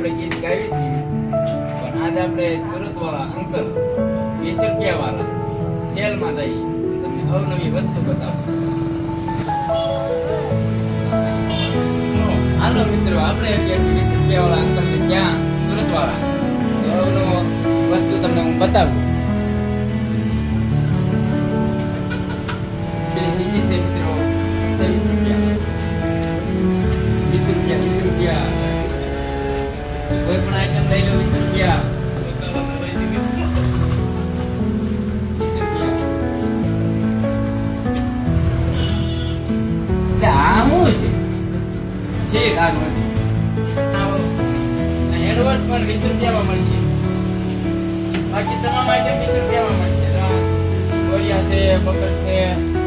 આપણે ગીત ગાઈએ છીએ. પણ આજ આપણે સુરત વાળા અંકલ વીસ રૂપિયા વાળા સેલમાં જઈએ. તમને અવનવી વસ્તુ બતાવો. હાલો મિત્રો, આપણે ગયા છીએ વીસ રૂપિયા વાળા અંકલ ત્યાં સુરત વાળા તો અવનવો વસ્તુ તમને હું બતાવું. છે મિત્રો કોઈ પણ આઈટમ લઈ લો, વીસ રૂપિયા. પણ વીસ રૂપિયામાં મળશે. બાકી તમામ આઈટમ વીસ રૂપિયામાં મળશે. ગોળિયા છે, બકર છે.